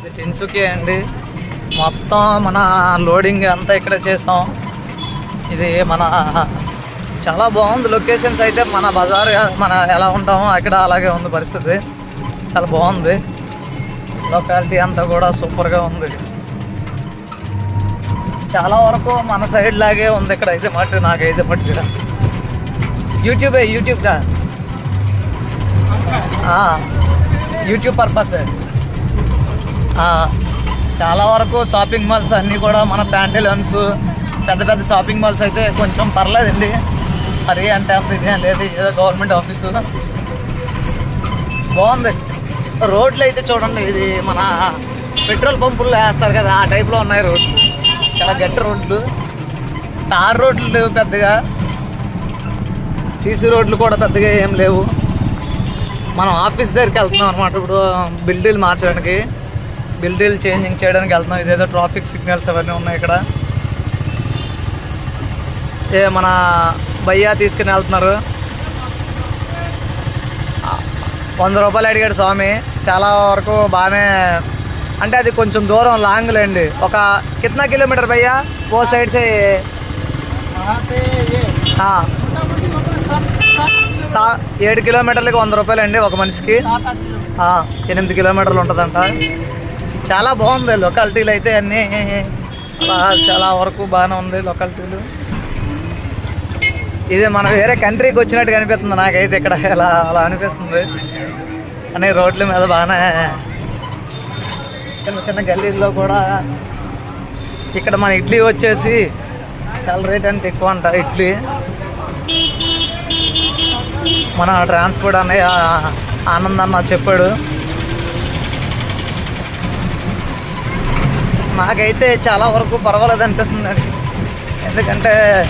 ఇది టెన్సుకే అండి. మొత్తం మన లోడింగ్ అంతా ఇక్కడ చేసాం. ఇది మన చాలా బాగుంది లొకేషన్స్ అయితే. మన బజార్ మన ఎలా ఉంటామో అక్కడ అలాగే ఉంది పరిస్థితి. చాలా బాగుంది. లొకాలిటీ అంతా కూడా సూపర్గా ఉంది. చాలా వరకు మన సైడ్ లాగే ఉంది ఇక్కడ. అయితే మట్టు నాకైతే మట్టు యూట్యూబే యూట్యూబ్ యూట్యూబ్ పర్పస్ చాలా వరకు షాపింగ్ మాల్స్ అన్నీ కూడా మన ప్యాంటీలన్స్ పెద్ద పెద్ద షాపింగ్ మాల్స్ అయితే కొంచెం పర్లేదండి. మరి అంటే అంత ఇదేం లేదు ఏదో గవర్నమెంట్ ఆఫీసు బాగుంది. రోడ్లు అయితే చూడండి ఇది మన పెట్రోల్ పంపుల్లో వేస్తారు కదా ఆ టైప్లో ఉన్నాయి రోడ్లు. చాలా గట్టి రోడ్లు. తార్ రోడ్లు లేవు పెద్దగా. సీసీ రోడ్లు కూడా పెద్దగా ఏం లేవు. మనం ఆఫీస్ దగ్గరికి వెళ్తున్నాం అనమాట ఇప్పుడు బిల్డింగ్లు మార్చడానికి. బిల్డింగ్ చేంజింగ్ చేయడానికి వెళ్తున్నాం. ఇదేదో ట్రాఫిక్ సిగ్నల్స్ అవన్నీ ఉన్నాయి ఇక్కడ. ఏ మన బయ్యా తీసుకుని వెళ్తున్నారు. వంద రూపాయలు అడిగాడు స్వామి. చాలా వరకు బాగానే అంటే అది కొంచెం దూరం లాంగ్ లేండి. ఒక కిतना కిలోమీటర్ బయ్యా ఓ సైడ్స్ సా. ఏడు కిలోమీటర్లకి వంద రూపాయలు అండి ఒక మనిషికి. ఎనిమిది కిలోమీటర్లు ఉంటుందంట. చాలా బాగుంది లొకాలిటీలు అయితే అన్నీ. చాలా వరకు బాగానే ఉంది లొకాలిటీలు ఇది మనం వేరే కంట్రీకి వచ్చినట్టు కనిపిస్తుంది నాకైతే ఇక్కడ. ఇలా అలా అనిపిస్తుంది. కానీ రోడ్ల మీద బాగానే చిన్న చిన్న గల్లీల్లో కూడా ఇక్కడ మన ఇడ్లీ వచ్చేసి చాలా రేట్ అంటే ఎక్కువ అంట ఇడ్లీ. మన ట్రాన్స్పోర్ట్ అన్నయ్య ఆనంద్ అన్న చెప్పాడు. నాకైతే చాలా వరకు పర్వాలేదు అనిపిస్తుంది ఎందుకంటే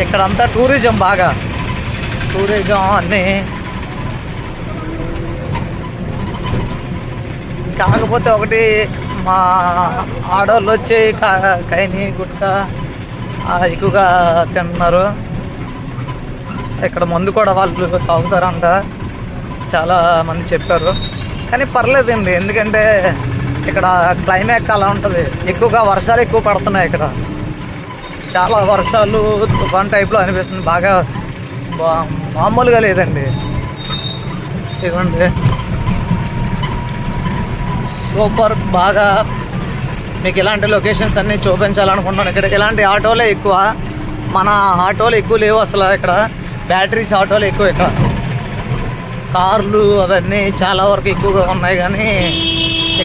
ఇక్కడంతా టూరిజం బాగా. టూరిజం అన్నీ. కాకపోతే ఒకటి మా ఆడవాళ్ళు వచ్చి కా- కైని గుట్ట ఎక్కువగా తింటున్నారు ఇక్కడ మందు కూడా వాళ్ళు తాగుతారంట. చాలా మంది చెప్పారు. కానీ పర్లేదండి ఎందుకంటే ఇక్కడ క్లైమేట్ అలా ఉంటుంది. ఎక్కువగా వర్షాలు ఎక్కువ పడుతున్నాయి ఇక్కడ. చాలా వర్షాలు తుఫాన్ టైప్లో అనిపిస్తుంది. బాగా బా- మామూలుగా లేదండి. ఇదిగోండి. సూపర్ బాగా మీకు ఇలాంటి లొకేషన్స్ అన్నీ చూపించాలనుకుంటున్నాను. ఇక్కడ ఇలాంటి ఆటోలే ఎక్కువ. మన ఆటోలు ఎక్కువ లేవు అసలు ఇక్కడ. బ్యాటరీస్ ఆటోలు ఎక్కువ ఇక్కడ. కార్లు అవన్నీ చాలా వరకు ఎక్కువగా ఉన్నాయి కానీ